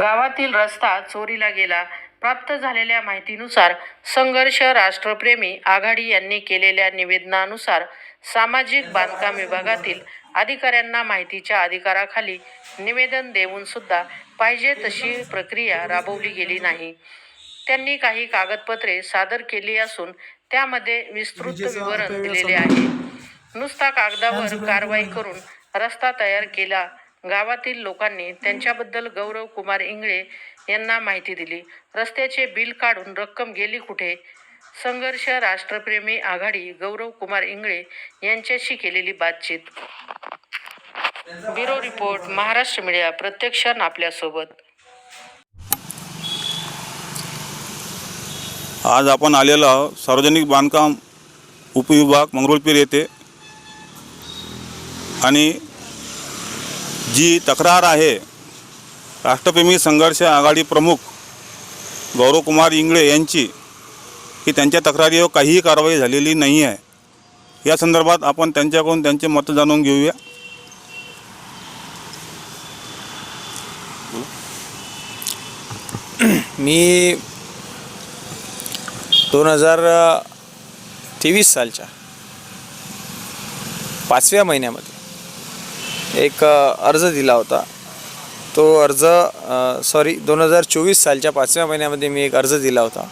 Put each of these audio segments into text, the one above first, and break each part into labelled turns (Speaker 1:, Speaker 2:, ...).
Speaker 1: गावातील रस्ता चोरीला गेला. प्राप्त झालेल्या माहितीनुसार संघर्ष राष्ट्रप्रेमी आघाडी यांनी केलेल्या निवेदनानुसार सामाजिक बांधकाम विभागातील अधिकाऱ्यांना माहितीच्या अधिकाराखाली निवेदन देऊन सुद्धा पाहिजे तशी प्रक्रिया राबवली गेली नाही. त्यांनी काही कागदपत्रे सादर केली असून त्यामध्ये विस्तृत विवरण दिलेले आहे. नुसता कागदावर कारवाई करून रस्ता तयार केला गावातील लोकांनी त्यांच्याबद्दल गौरव कुमार इंगळे यांना माहिती दिली. रस्त्याचे बिल काढून रक्कम गेली कुठे? संघर्ष राष्ट्रप्रेमी आघाडी गौरव कुमार इंगळे यांच्याशी केलेली बातचीत. ब्युरो रिपोर्ट महाराष्ट्र मीडिया प्रत्यक्ष आपल्यासोबत.
Speaker 2: आज आपण आलेलो आहोत सार्वजनिक बांधकाम उपविभाग मंगरुळपीर येथे. आणि जी तक्रार आहे. राष्ट्रप्रेमी संघर्ष आघाडी प्रमुख गौरवकुमार इंगळे यांची की त्यांच्या तक्रारीवर काहीही कारवाई झालेली नाही आहे. या संदर्भात आपण त्यांच्याकडून त्यांचे मतं जाणून घेऊया.
Speaker 3: मी दोन हजार तेवीस सालच्या पाचव्या महिन्यामध्ये एक अर्ज दिला होता. तो अर्ज सॉरी दोन हजार चोवीस सालच्या पाचव्या महिन्यामध्ये मी एक अर्ज दिला होता.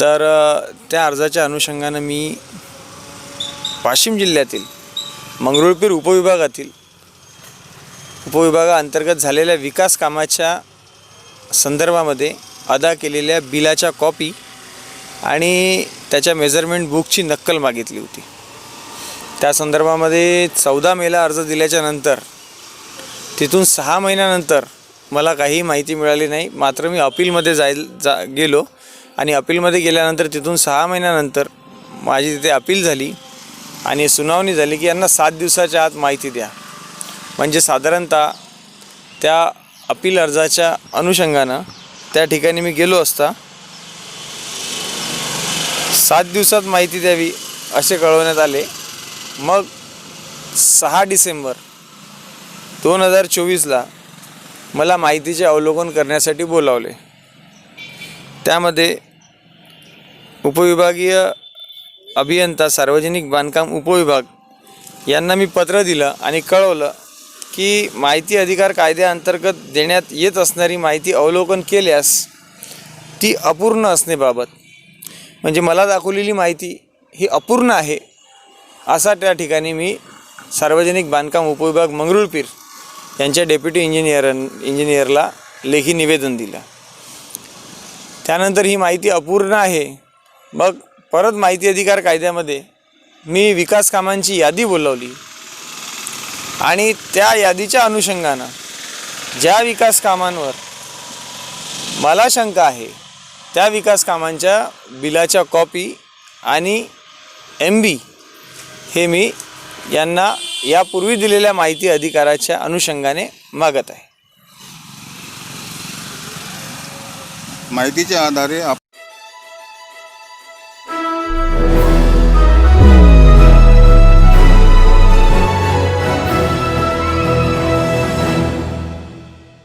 Speaker 3: तर त्या अर्जाच्या अनुषंगानं मी वाशिम जिल्ह्यातील मंगरुळपीर उपविभागातील उपविभागाअंतर्गत झालेल्या विकास कामाच्या संदर्भामध्ये अदा केलेल्या बिलाच्या कॉपी आणि त्याच्या मेजरमेंट बुकची नक्कल मागितली होती. त्या संदर्भामध्ये चौदा मेला अर्ज दिल्याच्या नंतर तिथून सहा महिन्यानंतर मला काही माहिती मिळाली नाही. मात्र मी अपीलमध्ये जाईल जा गेलो. आणि अपीलमध्ये गेल्यानंतर तिथून सहा महिन्यानंतर माझी तिथे अपील झाली आणि सुनावणी झाली की यांना सात दिवसाच्या आत माहिती द्या. म्हणजे साधारणतः त्या अपील अर्जाच्या अनुषंगानं त्या ठिकाणी मी गेलो असता सात दिवसात माहिती द्यावी असे कळवण्यात आले. मग सहा डिसेंबर दोन हजार चोवीसला मला माहितीचे अवलोकन करण्यासाठी बोलावले. त्यामध्ये उपविभागीय अभियंता सार्वजनिक बांधकाम उपविभाग यांना मी पत्र दिलं आणि कळवलं की माहिती अधिकार कायद्याअंतर्गत देण्यात येत असणारी माहिती अवलोकन केल्यास ती अपूर्ण असणेबाबत म्हणजे मला दाखवलेली माहिती ही अपूर्ण आहे असा त्या ठिकाणी मी सार्वजनिक बांधकाम उपविभाग मंगरुळपीर यांच्या डेप्युटी इंजिनियर इंजिनियरला लेखी निवेदन दिलं. त्यानंतर ही माहिती अपूर्ण आहे. मग परत माहिती अधिकार कायद्यामध्ये मी विकास कामांची यादी बोलावली. आणि त्या यादीच्या अनुषंगानं ज्या विकास कामांवर मला शंका आहे त्या विकास कामांच्या बिलाच्या कॉपी आणि एम बी हे मी यांना यापूर्वी दिलेल्या माहिती अधिकाराच्या अनुषंगाने मागत आहे.
Speaker 2: माहितीच्या आधारे आप